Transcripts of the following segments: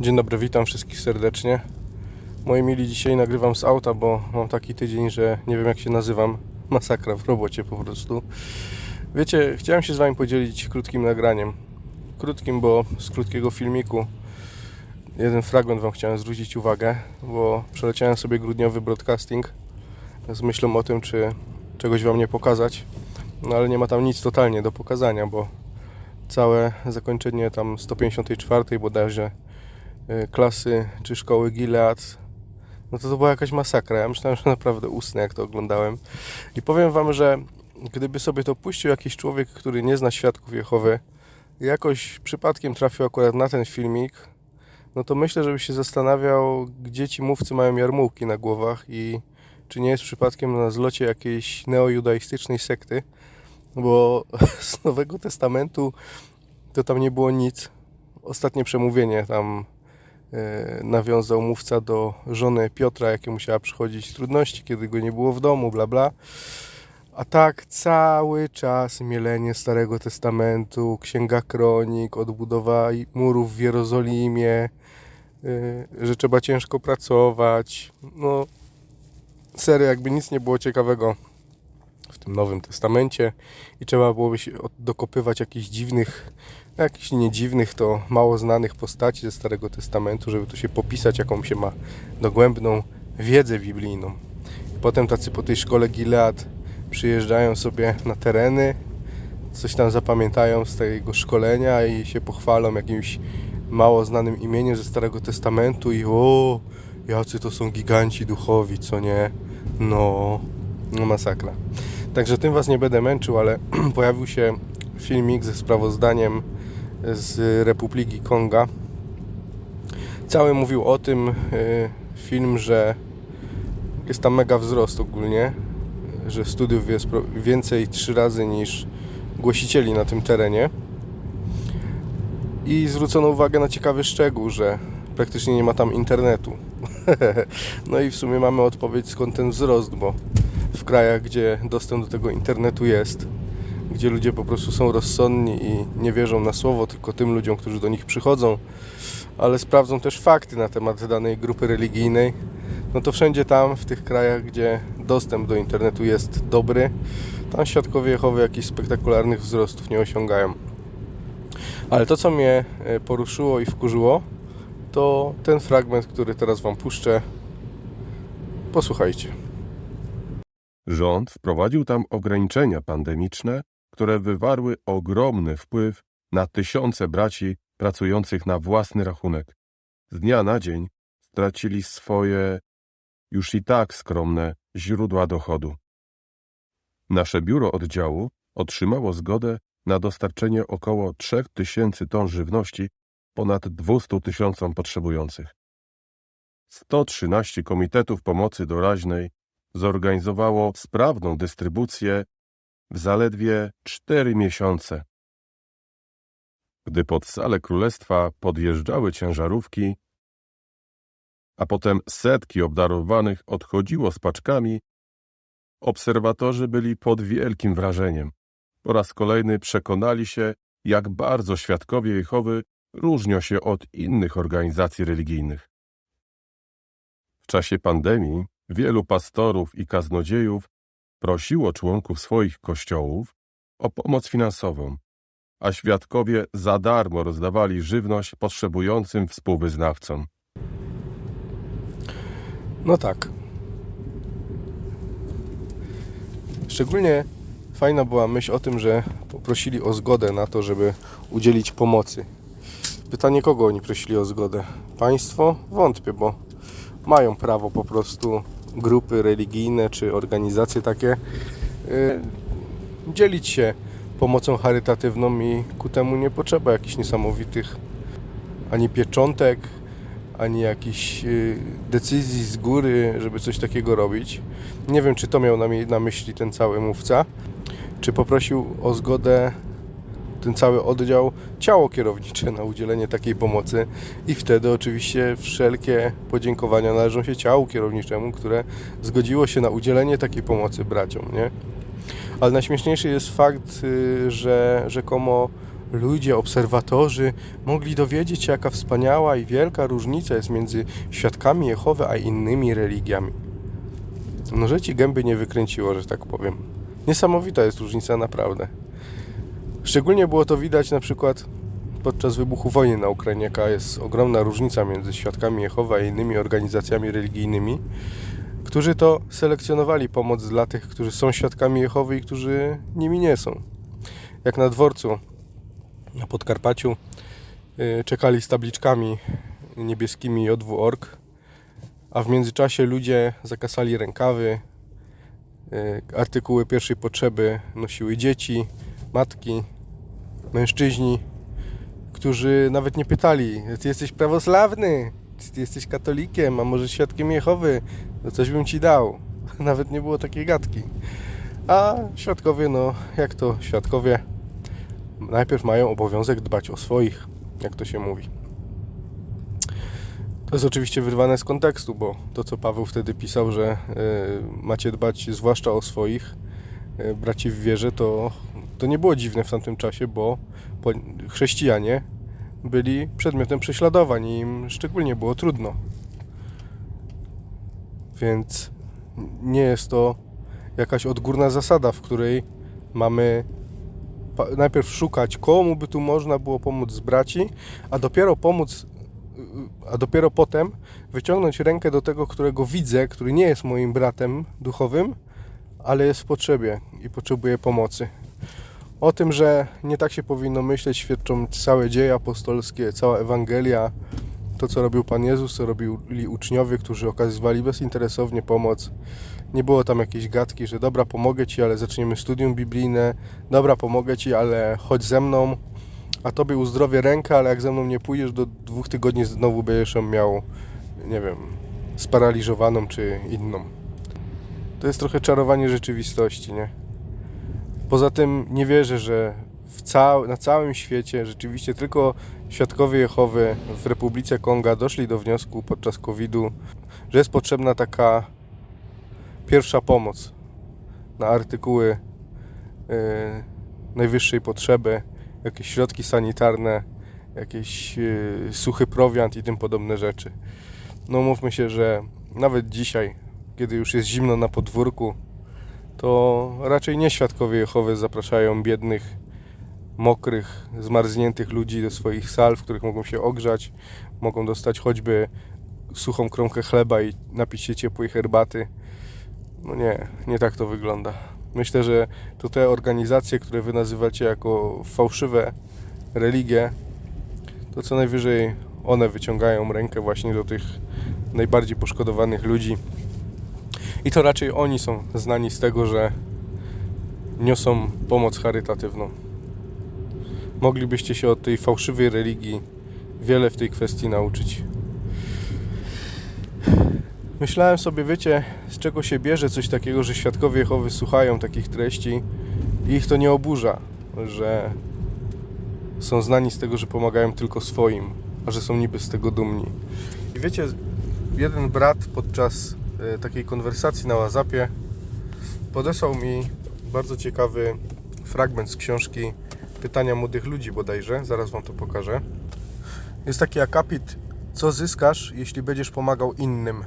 Dzień dobry, witam wszystkich serdecznie. Moi mili, dzisiaj nagrywam z auta, bo mam taki tydzień, że nie wiem jak się nazywam. Masakra w robocie po prostu. Wiecie, chciałem się z Wami podzielić krótkim nagraniem. Krótkim, bo z krótkiego filmiku jeden fragment Wam chciałem zwrócić uwagę, bo przeleciałem sobie grudniowy broadcasting z myślą o tym, czy czegoś Wam nie pokazać. No ale nie ma tam nic totalnie do pokazania, bo całe zakończenie tam 154 bodajże klasy czy szkoły Gilead, no to to była jakaś masakra. Ja myślałem, że naprawdę usnę, jak to oglądałem. I powiem Wam, że gdyby sobie to puścił jakiś człowiek, który nie zna świadków Jehowy, jakoś przypadkiem trafił akurat na ten filmik, no to myślę, żeby się zastanawiał, gdzie ci mówcy mają jarmułki na głowach i czy nie jest przypadkiem na zlocie jakiejś neojudaistycznej sekty, bo z Nowego Testamentu to tam nie było nic. Ostatnie przemówienie tam nawiązał mówca do żony Piotra, jakie musiała przychodzić trudności, kiedy go nie było w domu, bla bla. A tak cały czas mielenie Starego Testamentu, Księga Kronik, odbudowa murów w Jerozolimie, e, że trzeba ciężko pracować. No, serio, jakby nic nie było ciekawego w tym Nowym Testamencie i trzeba byłoby się dokopywać jakichś dziwnych, jakichś nie dziwnych, to mało znanych postaci ze Starego Testamentu, żeby tu się popisać, jaką się ma dogłębną wiedzę biblijną. Potem tacy po tej szkole Gilead przyjeżdżają sobie na tereny, coś tam zapamiętają z tego szkolenia i się pochwalą jakimś mało znanym imieniem ze Starego Testamentu i o, jacy to są giganci duchowi, co nie? No, no masakra. Także tym Was nie będę męczył, ale pojawił się filmik ze sprawozdaniem z Republiki Konga. Cały mówił o tym y, film, że jest tam mega wzrost ogólnie, że studiów jest więcej trzy razy niż głosicieli na tym terenie. I zwrócono uwagę na ciekawy szczegół, że praktycznie nie ma tam internetu. no i w sumie mamy odpowiedź skąd ten wzrost, bo w krajach, gdzie dostęp do tego internetu jest, gdzie ludzie po prostu są rozsądni i nie wierzą na słowo tylko tym ludziom, którzy do nich przychodzą, ale sprawdzą też fakty na temat danej grupy religijnej, no to wszędzie tam, w tych krajach, gdzie dostęp do internetu jest dobry, tam świadkowie Jehowy jakichś spektakularnych wzrostów nie osiągają. Ale to, co mnie e, poruszyło i wkurzyło, to ten fragment, który teraz Wam puszczę. Posłuchajcie. Rząd wprowadził tam ograniczenia pandemiczne, które wywarły ogromny wpływ na tysiące braci pracujących na własny rachunek. Z dnia na dzień stracili swoje już i tak skromne źródła dochodu. Nasze biuro oddziału otrzymało zgodę na dostarczenie około 3000 ton żywności ponad 200 tysiącom potrzebujących. 113 komitetów pomocy doraźnej zorganizowało sprawną dystrybucję w zaledwie cztery miesiące. Gdy pod salę królestwa podjeżdżały ciężarówki, a potem setki obdarowanych odchodziło z paczkami, obserwatorzy byli pod wielkim wrażeniem. Po raz kolejny przekonali się, jak bardzo świadkowie Jehowy różnią się od innych organizacji religijnych. W czasie pandemii wielu pastorów i kaznodziejów prosiło członków swoich kościołów o pomoc finansową, a świadkowie za darmo rozdawali żywność potrzebującym współwyznawcom. No tak. Szczególnie fajna była myśl o tym, że poprosili o zgodę na to, żeby udzielić pomocy. Pytanie, kogo oni prosili o zgodę? Państwo? Wątpię, bo mają prawo po prostu grupy religijne czy organizacje takie yy, dzielić się pomocą charytatywną i ku temu nie potrzeba jakichś niesamowitych ani pieczątek, ani jakichś y, decyzji z góry, żeby coś takiego robić. Nie wiem, czy to miał na, mi- na myśli ten cały mówca, czy poprosił o zgodę ten cały oddział, ciało kierownicze na udzielenie takiej pomocy i wtedy oczywiście wszelkie podziękowania należą się ciału kierowniczemu, które zgodziło się na udzielenie takiej pomocy braciom, nie? Ale najśmieszniejszy jest fakt, y, że rzekomo ludzie, obserwatorzy mogli dowiedzieć się, jaka wspaniała i wielka różnica jest między świadkami Jehowy a innymi religiami. No, że ci gęby nie wykręciło, że tak powiem. Niesamowita jest różnica, naprawdę. Szczególnie było to widać na przykład podczas wybuchu wojny na Ukrainie, jaka jest ogromna różnica między świadkami Jehowy a innymi organizacjami religijnymi, którzy to selekcjonowali pomoc dla tych, którzy są świadkami Jehowy i którzy nimi nie są. Jak na dworcu na Podkarpaciu yy, czekali z tabliczkami niebieskimi JW.org, a w międzyczasie ludzie zakasali rękawy, yy, artykuły pierwszej potrzeby nosiły dzieci, matki, mężczyźni, którzy nawet nie pytali, ty jesteś prawosławny, czy ty jesteś katolikiem, a może świadkiem Jehowy, to coś bym ci dał. Nawet nie było takiej gadki. A świadkowie, no jak to świadkowie, najpierw mają obowiązek dbać o swoich, jak to się mówi. To jest oczywiście wyrwane z kontekstu, bo to co Paweł wtedy pisał, że y, macie dbać zwłaszcza o swoich y, braci w wierze, to, to nie było dziwne w tamtym czasie, bo chrześcijanie byli przedmiotem prześladowań i im szczególnie było trudno. Więc nie jest to jakaś odgórna zasada, w której mamy najpierw szukać, komu by tu można było pomóc z braci, a dopiero pomóc, a dopiero potem wyciągnąć rękę do tego, którego widzę, który nie jest moim bratem duchowym, ale jest w potrzebie i potrzebuje pomocy. O tym, że nie tak się powinno myśleć, świadczą całe dzieje apostolskie, cała Ewangelia, to co robił Pan Jezus, co robili uczniowie, którzy okazywali bezinteresownie pomoc. Nie było tam jakiejś gadki, że dobra, pomogę Ci, ale zaczniemy studium biblijne, dobra, pomogę Ci, ale chodź ze mną, a Tobie uzdrowię rękę, ale jak ze mną nie pójdziesz, do dwóch tygodni znowu będziesz ją miał, nie wiem, sparaliżowaną czy inną. To jest trochę czarowanie rzeczywistości, nie? Poza tym nie wierzę, że cał- na całym świecie rzeczywiście tylko świadkowie Jehowy w Republice Konga doszli do wniosku podczas COVID-u, że jest potrzebna taka pierwsza pomoc na artykuły yy, najwyższej potrzeby, jakieś środki sanitarne, jakiś yy, suchy prowiant i tym podobne rzeczy. No mówmy się, że nawet dzisiaj, kiedy już jest zimno na podwórku, to raczej nie świadkowie Jehowy zapraszają biednych, mokrych, zmarzniętych ludzi do swoich sal, w których mogą się ogrzać, mogą dostać choćby suchą kromkę chleba i napić się ciepłej herbaty. No nie, nie tak to wygląda. Myślę, że to te organizacje, które wy nazywacie jako fałszywe religie, to co najwyżej one wyciągają rękę właśnie do tych najbardziej poszkodowanych ludzi. I to raczej oni są znani z tego, że niosą pomoc charytatywną. Moglibyście się od tej fałszywej religii wiele w tej kwestii nauczyć. Myślałem sobie, wiecie, z czego się bierze coś takiego, że świadkowie Jehowy słuchają takich treści i ich to nie oburza, że są znani z tego, że pomagają tylko swoim, a że są niby z tego dumni. I wiecie, jeden brat podczas takiej konwersacji na WhatsAppie podesłał mi bardzo ciekawy fragment z książki Pytania młodych ludzi bodajże, zaraz Wam to pokażę. Jest taki akapit, co zyskasz, jeśli będziesz pomagał innym.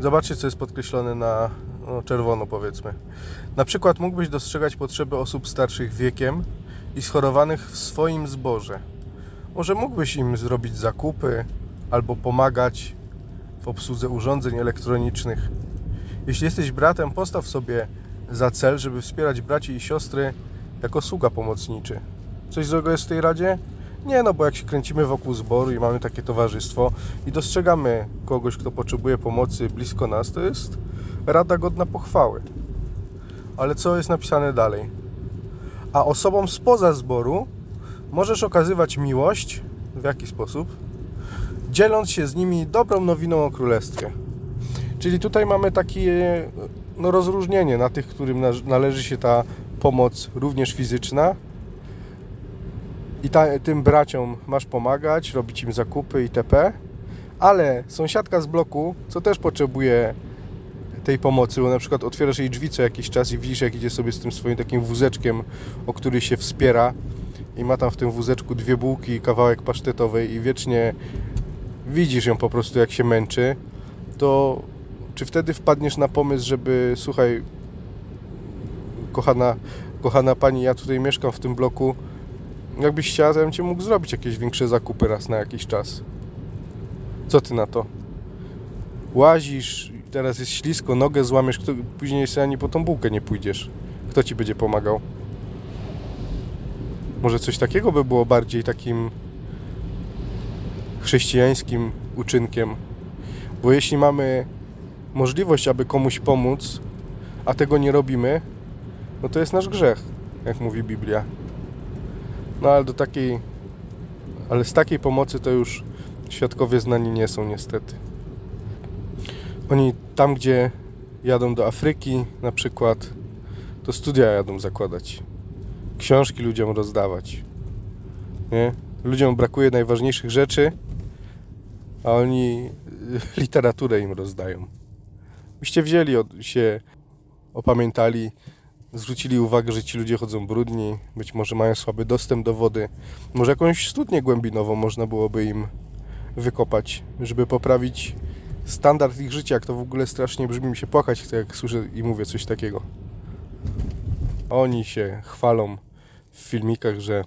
Zobaczcie, co jest podkreślone na no, czerwono, powiedzmy. Na przykład mógłbyś dostrzegać potrzeby osób starszych wiekiem i schorowanych w swoim zborze. Może mógłbyś im zrobić zakupy albo pomagać w obsłudze urządzeń elektronicznych. Jeśli jesteś bratem, postaw sobie za cel, żeby wspierać braci i siostry jako sługa pomocniczy. Coś złego jest w tej radzie? Nie, no bo jak się kręcimy wokół zboru i mamy takie towarzystwo i dostrzegamy kogoś, kto potrzebuje pomocy blisko nas, to jest rada godna pochwały. Ale co jest napisane dalej? A osobom spoza zboru możesz okazywać miłość w jaki sposób? Dzieląc się z nimi dobrą nowiną o królestwie. Czyli tutaj mamy takie no, rozróżnienie na tych, którym na- należy się ta pomoc również fizyczna. I ta, tym braciom masz pomagać, robić im zakupy itp. Ale sąsiadka z bloku, co też potrzebuje tej pomocy, bo na przykład otwierasz jej drzwi co jakiś czas i widzisz, jak idzie sobie z tym swoim takim wózeczkiem, o który się wspiera i ma tam w tym wózeczku dwie bułki i kawałek pasztetowej i wiecznie widzisz ją po prostu jak się męczy, to czy wtedy wpadniesz na pomysł, żeby słuchaj, kochana, kochana pani, ja tutaj mieszkam w tym bloku, jakbyś chciała, to ja bym cię mógł zrobić jakieś większe zakupy raz na jakiś czas. Co ty na to? Łazisz, teraz jest ślisko, nogę złamiesz, kto, później sobie ani po tą bułkę nie pójdziesz. Kto ci będzie pomagał? Może coś takiego by było bardziej takim chrześcijańskim uczynkiem. Bo jeśli mamy możliwość, aby komuś pomóc, a tego nie robimy, no to jest nasz grzech, jak mówi Biblia. No ale do takiej, ale z takiej pomocy to już świadkowie znani nie są niestety. Oni tam, gdzie jadą do Afryki na przykład, to studia jadą zakładać. Książki ludziom rozdawać. Nie? Ludziom brakuje najważniejszych rzeczy, a oni literaturę im rozdają. Byście wzięli się, opamiętali, zwrócili uwagę, że ci ludzie chodzą brudni, być może mają słaby dostęp do wody. Może jakąś studnię głębinową można byłoby im wykopać, żeby poprawić standard ich życia. Jak to w ogóle strasznie brzmi mi się płakać, jak słyszę i mówię coś takiego. Oni się chwalą w filmikach, że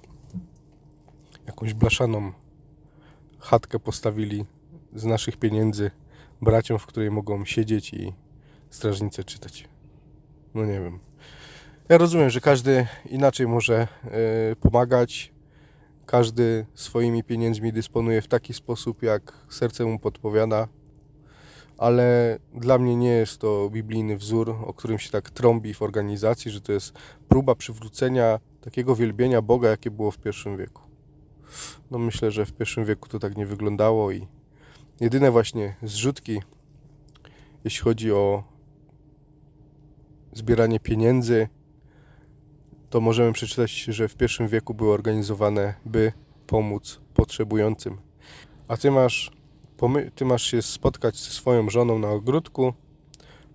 jakąś blaszaną chatkę postawili z naszych pieniędzy braciom, w której mogą siedzieć i strażnicę czytać. No nie wiem. Ja rozumiem, że każdy inaczej może y, pomagać. Każdy swoimi pieniędzmi dysponuje w taki sposób, jak serce mu podpowiada. Ale dla mnie nie jest to biblijny wzór, o którym się tak trąbi w organizacji, że to jest próba przywrócenia takiego wielbienia Boga, jakie było w pierwszym wieku. No myślę, że w pierwszym wieku to tak nie wyglądało i jedyne właśnie zrzutki, jeśli chodzi o zbieranie pieniędzy, to możemy przeczytać, że w pierwszym wieku były organizowane, by pomóc potrzebującym. A ty masz, ty masz się spotkać ze swoją żoną na ogródku,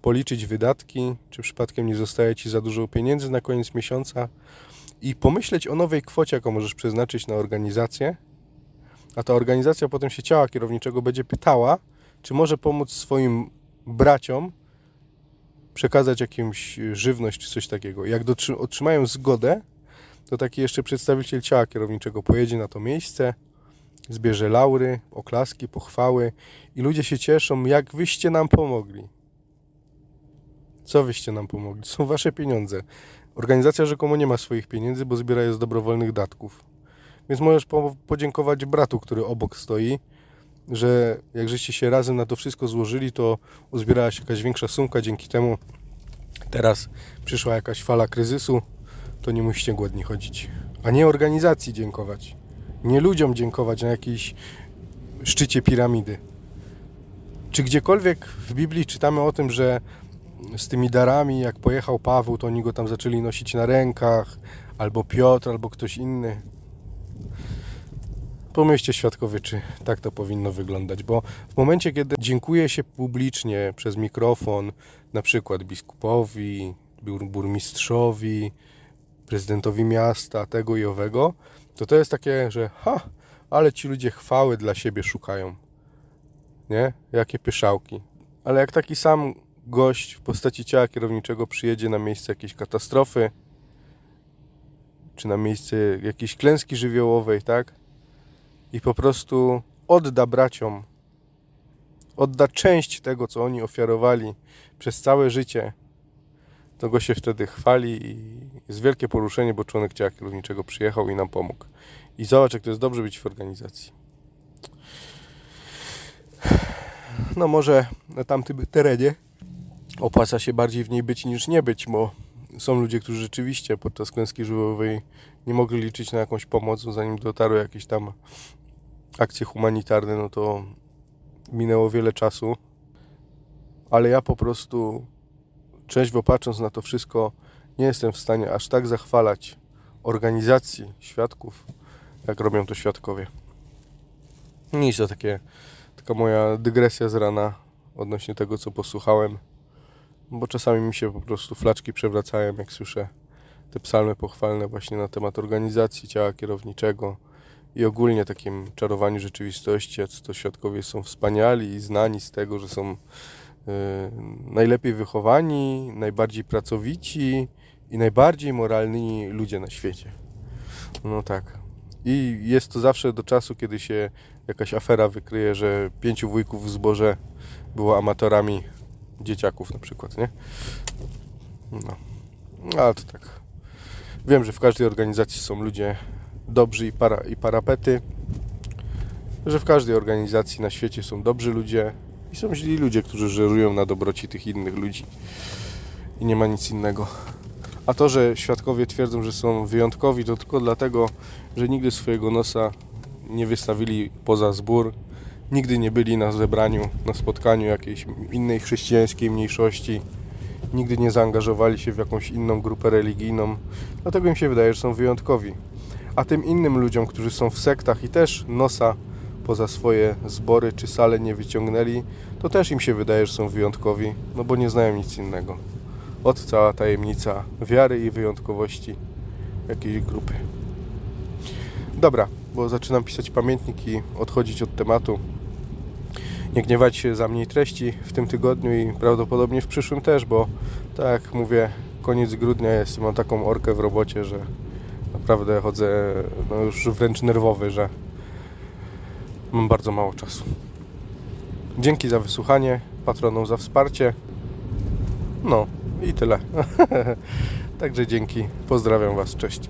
policzyć wydatki, czy przypadkiem nie zostaje ci za dużo pieniędzy na koniec miesiąca i pomyśleć o nowej kwocie, jaką możesz przeznaczyć na organizację. A ta organizacja potem się ciała kierowniczego będzie pytała, czy może pomóc swoim braciom przekazać jakąś żywność czy coś takiego. Jak otrzymają zgodę, to taki jeszcze przedstawiciel ciała kierowniczego pojedzie na to miejsce, zbierze laury, oklaski, pochwały i ludzie się cieszą, jak wyście nam pomogli. Co wyście nam pomogli? Są wasze pieniądze. Organizacja rzekomo nie ma swoich pieniędzy, bo zbiera je z dobrowolnych datków. Więc możesz po- podziękować bratu, który obok stoi, że jak żeście się razem na to wszystko złożyli, to uzbierała się jakaś większa sumka. Dzięki temu teraz przyszła jakaś fala kryzysu, to nie musicie głodni chodzić. A nie organizacji dziękować. Nie ludziom dziękować na jakiejś szczycie piramidy. Czy gdziekolwiek w Biblii czytamy o tym, że z tymi darami, jak pojechał Paweł, to oni go tam zaczęli nosić na rękach, albo Piotr, albo ktoś inny. Pomyślcie świadkowie, czy tak to powinno wyglądać, bo w momencie, kiedy dziękuję się publicznie przez mikrofon, na przykład biskupowi, bur- burmistrzowi, prezydentowi miasta, tego i owego, to to jest takie, że ha, ale ci ludzie chwały dla siebie szukają. Nie? Jakie pyszałki. Ale jak taki sam gość w postaci ciała kierowniczego przyjedzie na miejsce jakiejś katastrofy, czy na miejsce jakiejś klęski żywiołowej, tak? I po prostu odda braciom, odda część tego, co oni ofiarowali przez całe życie, to go się wtedy chwali i jest wielkie poruszenie, bo członek ciała kierowniczego przyjechał i nam pomógł. I zobacz, jak to jest dobrze być w organizacji. No może na tamtym terenie opłaca się bardziej w niej być niż nie być, bo są ludzie, którzy rzeczywiście podczas klęski żywiołowej nie mogli liczyć na jakąś pomoc, zanim dotarły jakieś tam akcje humanitarne, no to minęło wiele czasu. Ale ja po prostu trzeźwo patrząc na to wszystko, nie jestem w stanie aż tak zachwalać organizacji świadków, jak robią to świadkowie. Nic to takie, taka moja dygresja z rana odnośnie tego, co posłuchałem, bo czasami mi się po prostu flaczki przewracają, jak słyszę te psalmy pochwalne właśnie na temat organizacji ciała kierowniczego i ogólnie takim czarowaniu rzeczywistości, jacy to świadkowie są wspaniali i znani z tego, że są y, najlepiej wychowani, najbardziej pracowici i najbardziej moralni ludzie na świecie. No tak. I jest to zawsze do czasu, kiedy się jakaś afera wykryje, że pięciu wujków w zborze było amatorami dzieciaków na przykład, nie? No. Ale to tak. Wiem, że w każdej organizacji są ludzie dobrzy i, para, i parapety. Że w każdej organizacji na świecie są dobrzy ludzie i są źli ludzie, którzy żerują na dobroci tych innych ludzi. I nie ma nic innego. A to, że świadkowie twierdzą, że są wyjątkowi, to tylko dlatego, że nigdy swojego nosa nie wystawili poza zbór, nigdy nie byli na zebraniu, na spotkaniu jakiejś innej chrześcijańskiej mniejszości, nigdy nie zaangażowali się w jakąś inną grupę religijną. Dlatego im się wydaje, że są wyjątkowi. A tym innym ludziom, którzy są w sektach i też nosa poza swoje zbory czy sale nie wyciągnęli, to też im się wydaje, że są wyjątkowi, no bo nie znają nic innego. Od cała tajemnica wiary i wyjątkowości jakiejś grupy. Dobra, bo zaczynam pisać pamiętnik i odchodzić od tematu. Nie gniewać się za mniej treści w tym tygodniu i prawdopodobnie w przyszłym też, bo tak jak mówię, koniec grudnia jest mam taką orkę w robocie, że naprawdę chodzę no już wręcz nerwowy, że mam bardzo mało czasu. Dzięki za wysłuchanie, patronom za wsparcie. No i tyle. Także dzięki. Pozdrawiam Was. Cześć.